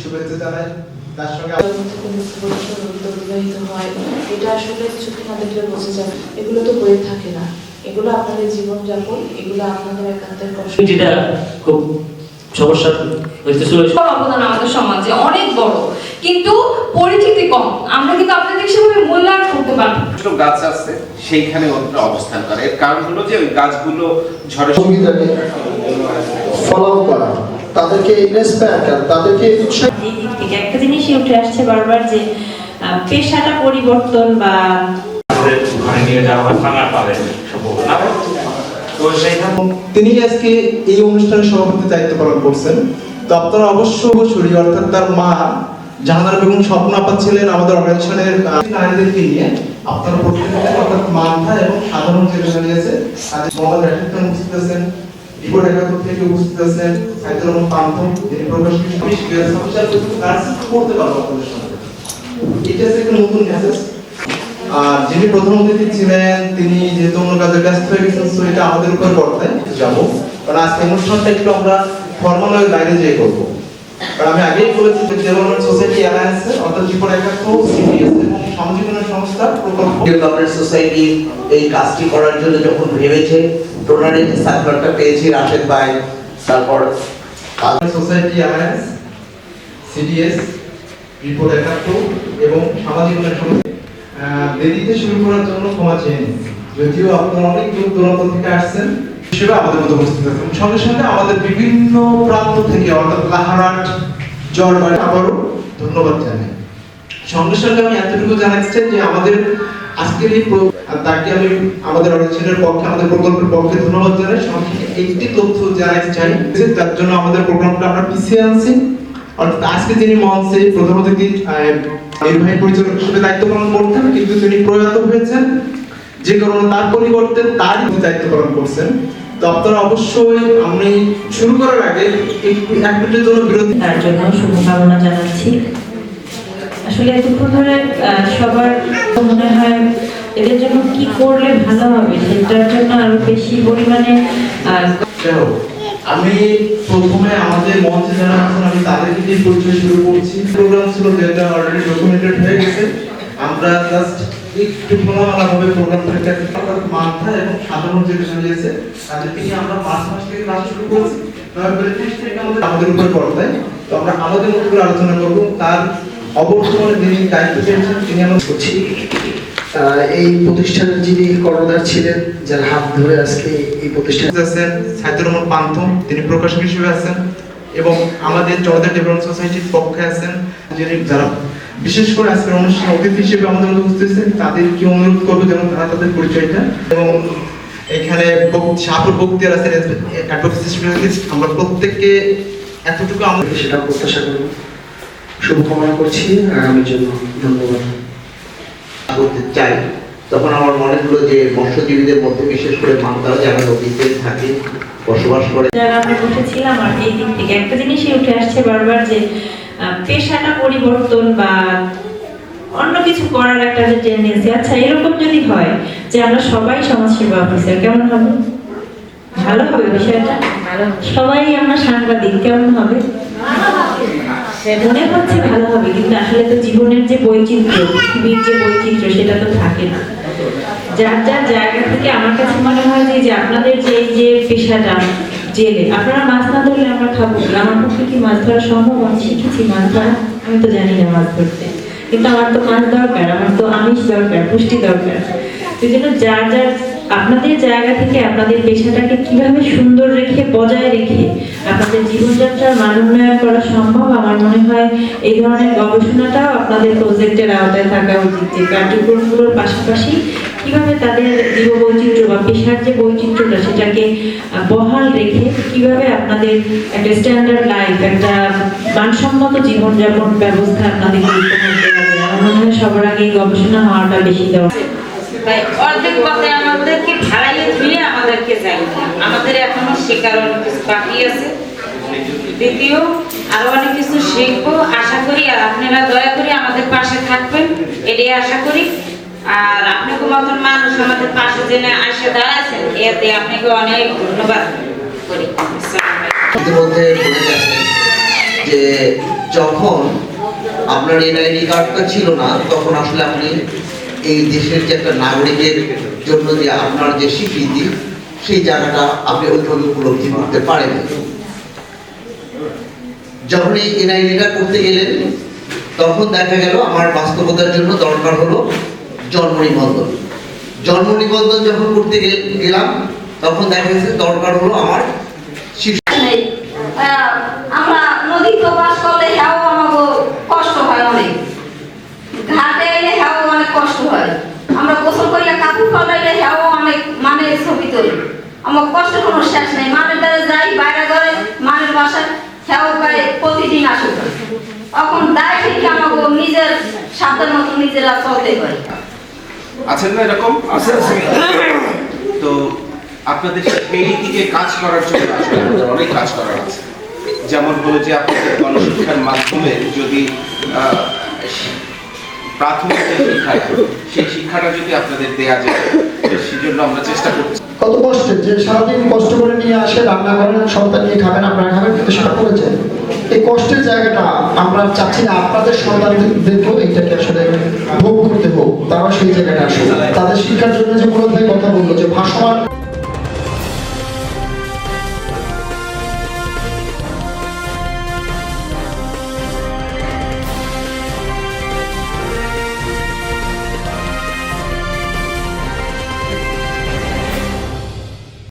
শুভেচ্ছা জানাই। তার সঙ্গে হয় এটা আসলে চোখে না দেখলে বোঝা যায় এগুলো তো হয়ে থাকে না এগুলো আপনাদের জীবনযাপন এগুলো আপনাদের একান্তের কষ্ট যেটা খুব সমস্যা হইতেছিল অবদান আমাদের সমাজে অনেক বড়। কিন্তু পরিচিতি কম। আমরা কিন্তু আপনাদের সেভাবে মূল্যায়ন করতে পারব ছোট গাছ আছে সেইখানে ওরা অবস্থান করে। এর কারণ হলো যে ওই গাছগুলো ঝড়ে সংবিধানে করা। তাদেরকে ইন্সপায়ার তাদেরকে উৎসাহ এই দিক থেকে একটা জিনিসই উঠে আসছে বারবার যে পেশাটা পরিবর্তন বা আমাদের নিয়ে যাওয়া থানা পাবে সম্ভাবনা তো সেইখানে তিনি আজকে এই অনুষ্ঠানের সভাপতি দায়িত্ব পালন করছেন। তো আপনারা অবশ্য অবশ্যই অর্থাৎ তার মা জাহানারা বেগম স্বপ্ন আপা ছিলেন আমাদের অর্গানাইজেশনের নারীদেরকে নিয়ে। আপনারা প্রত্যেককে অর্থাৎ মানধা এবং সাধারণ যেটা জানিয়েছে তাদের মোহাম্মদ রাশিদ খান উপস্থিত আছেন রিপোর্ট একাত্তর থেকে উপস্থিত আছেন সাইদুর রহমান পান্থ তিনি প্রকাশ করতে পারব আপনাদের সঙ্গে এটা হচ্ছে একটা নতুন মেসেজ আর যিনি প্রধান অতিথি ছিলেন, তিনি যেহেতু অন্য কাজে ব্যস্ত হয়ে গেছেন তো এটা আমাদের উপর বর্তায় যাব। কারণ আজকে অনুষ্ঠানটা একটু আমরা ফর্মাল বাইরে যেয়ে করব। কারণ আমি আগেই বলেছি যে ডেভেলপমেন্ট সোসাইটি অ্যালায়েন্স অর্থাৎ জীবন একাত্ম সিডিএস এবং সমজীবনের সংস্থা প্রকল্প। সোসাইটি এই কাজটি করার জন্য যখন ভেবেছে সার্কুলারটা পেয়েছি রাশেদ ভাই তারপর সোসাইটি সিডিএস রিপোর্ট একাত্তর এবং সামাজিক উন্নয়ন দেরিতে শুরু করার জন্য ক্ষমা চেয়ে যদিও আপনারা অনেক দূর দূরান্ত থেকে আসছেন, হিসেবে আমাদের মতো উপস্থিত আছেন। সঙ্গে সঙ্গে আমাদের বিভিন্ন প্রান্ত থেকে, অর্থাৎ লাহারাট আবারও ধন্যবাদ জানাই। সঙ্গে সঙ্গে আমি এতটুকু জানাতে চাই যে আমাদের আজকের এই তাকে আমি আমাদের অর্গানাইজেশনের পক্ষে, আমাদের প্রকল্পের পক্ষে ধন্যবাদ জানাই। সঙ্গে একটি তথ্য জানাতে চাই, যে তার জন্য আমাদের প্রোগ্রামটা আমরা পিছিয়ে আনছি। অর্থাৎ আজকে মঞ্চে অতিথি নির্বাহী পরিচালক হিসেবে দায়িত্ব পালন করতেন, কিন্তু তিনি প্রয়াত হয়েছেন। যে কারণে তার পরিবর্তে তার দায়িত্ব পালন করছেন। তো আপনারা অবশ্যই আমি শুরু করার আগে একটু এক মিনিটের জন্য বিরতি তার জন্য শুভকামনা জানাচ্ছি। আসলে এতক্ষণ ধরে সবার মনে হয় এদের জন্য কি করলে ভালো হবে? সেটার জন্য আরও বেশি পরিমাণে আমি প্রথমে আমাদের মঞ্চে যারা আছেন, আমি তাদেরকে দিয়ে পরিচয় শুরু করছি। প্রোগ্রাম ছিল যেটা অলরেডি ডকুমেন্টেড হয়ে গেছে। আমরা জাস্ট একটু মাথা এবং সাধারণ জানিয়েছে তাদেরকে নিয়ে আমরা মার্চ মাস থেকে ক্লাস শুরু করছি। নভেম্বরের থেকে আমাদের আমাদের উপর পড়তায় তো আমরা আমাদের মতো করে আলোচনা করব। তার অবর্তমানে যিনি দায়িত্ব পেয়েছেন, তিনি আমাদের করছি এই প্রতিষ্ঠানের যিনি কর্ণধার ছিলেন, যার হাত ধরে আজকে এই প্রতিষ্ঠান আছেন, সাইদুর রহমান পান্থ তিনি প্রকাশক হিসেবে আছেন এবং আমাদের চৌধুরী ডেভেলপমেন্ট সোসাইটির পক্ষে আছেন, যিনি যারা বিশেষ করে আজকের অনুষ্ঠানে অতিথি হিসেবে আমাদের মধ্যে উপস্থিত তাদেরকে অনুরোধ করব যেন তারা তাদের পরিচয়টা এবং এখানে বক- শাহপুর বক্তিয়ার আছেন অ্যাডভোকেসি আমরা প্রত্যেককে এতটুকু আমরা সেটা প্রত্যাশা করব। শুভকামনা করছি আগামীর জন্য ধন্যবাদ। করতে চাই। তখন আমার মনে হলো যে মৎস্যজীবীদের মধ্যে বিশেষ করে মানতারা যারা নদীতে থাকে বসবাস করে যারা আমরা বসেছিলাম আর এই দিক থেকে একটা জিনিসই উঠে আসছে বারবার যে পেশাটা পরিবর্তন বা অন্য কিছু করার একটা যে টেন্ডেন্সি আচ্ছা এরকম যদি হয় যে আমরা সবাই সমাজসেবা অফিসার কেমন হবে? ভালো হবে বিষয়টা? সবাই আমরা সাংবাদিক কেমন হবে? মনে হচ্ছে ভালো হবে, কিন্তু আসলে তো জীবনের যে বৈচিত্র্য, পৃথিবীর যে বৈচিত্র্য, সেটা তো থাকে না। যার যার জায়গা থেকে আমার কাছে মনে হয় যে আপনাদের যে যে পেশাটা, জেলে, আপনারা মাছ না ধরলে আমরা খাব আমার পক্ষে কি মাছ ধরা সম্ভব? আমি শিখেছি মাছ ধরা, আমি তো জানি না মাছ ধরতে। কিন্তু আমার তো মাছ দরকার, আমার তো আমিষ দরকার, পুষ্টি দরকার। সেই জন্য যার যার আপনাদের জায়গা থেকে আপনাদের পেশাটাকে কীভাবে সুন্দর রেখে, বজায় রেখে আপনাদের জীবনযাত্রার মান উন্নয়ন করা সম্ভব? আমার মনে হয় এই ধরনের গবেষণাটাও আপনাদের প্রজেক্টের আওতায় থাকা উচিত যে কার্যক্রমগুলোর পাশাপাশি কীভাবে তাদের জীববৈচিত্র্য বা পেশার যে বৈচিত্র্যটা সেটাকে বহাল রেখে কীভাবে আপনাদের একটা স্ট্যান্ডার্ড লাইফ একটা মানসম্মত জীবনযাপন ব্যবস্থা আপনাদেরকে উপহার আমার মনে হয় সবার আগে গবেষণা হওয়াটা বেশি তাই অর্ধেক পথে আমাদেরকে ভাড়াইয়ে আমাদেরকে যাই আমাদের এখনও শেখার অনেক কিছু বাকি আছে। দ্বিতীয়, আরও অনেক কিছু শিখব। আশা করি, আর আপনারা দয়া করে আমাদের পাশে থাকবেন, এটাই আশা করি। আর আপনাকে মতন মানুষ আমাদের পাশে জেনে আসে দাঁড়াচ্ছেন এতে আপনাকে অনেক ধন্যবাদ করি। যে, যখন আপনার এনআইডি কার্ডটা ছিল না, তখন আসলে আপনি এই দেশের যে একটা নাগরিকের জন্য যে আপনার যে স্বীকৃতি, সেই জায়গাটা আপনি ওইভাবে উপলব্ধি করতে পারেন। যখন এই এনআইডিটা করতে গেলেন, তখন দেখা গেল আমার বাস্তবতার জন্য দরকার হলো জন্ম নিবন্ধন। জন্ম নিবন্ধন যখন করতে গেলাম, তখন দেখা গেছে দরকার হলো আমার আমরা নদী তো বাস করলে হ্যাও আমাকে কষ্ট হয় অনেক ঘাটে এলে হ্যাও অনেক কষ্ট হয় আমরা গোসল করলে কাপড় ফলাইলে হ্যাও অনেক মানে ছবি তুলি আমার কষ্ট কোনো শেষ নেই। মানের দ্বারা যাই, বাইরে ঘরে মানের বাসায় হ্যাও করে প্রতিদিন আসুক তখন দায় থেকে আমাকে নিজের সাধ্যের মতো নিজেরা চলতে হয়। আছেন না এরকম? আছে আছে। তো আপনাদের সেই দিকে কাজ করার জন্য অনেক কাজ করার আছে। যেমন হলো যে আপনাদের গণশিক্ষার মাধ্যমে যদি প্রাথমিক যে সেই শিক্ষাটা যদি আপনাদের দেয়া যায় সেজন্য আমরা চেষ্টা করছি। কত কষ্টের যে সারাদিন কষ্ট করে নিয়ে আসে, রান্না করেন, সন্তান নিয়ে খাবেন, আপনারা খাবেন, কিন্তু সেটা করেছে এই কষ্টের জায়গাটা আমরা চাচ্ছি না, আপনাদের সন্তানদেরকেও এইটাকে আসলে ভোগ করতে হোক তারা সেই জায়গাটা আসে তাদের শিক্ষার জন্য যে কথা বলল, যে ভাসমান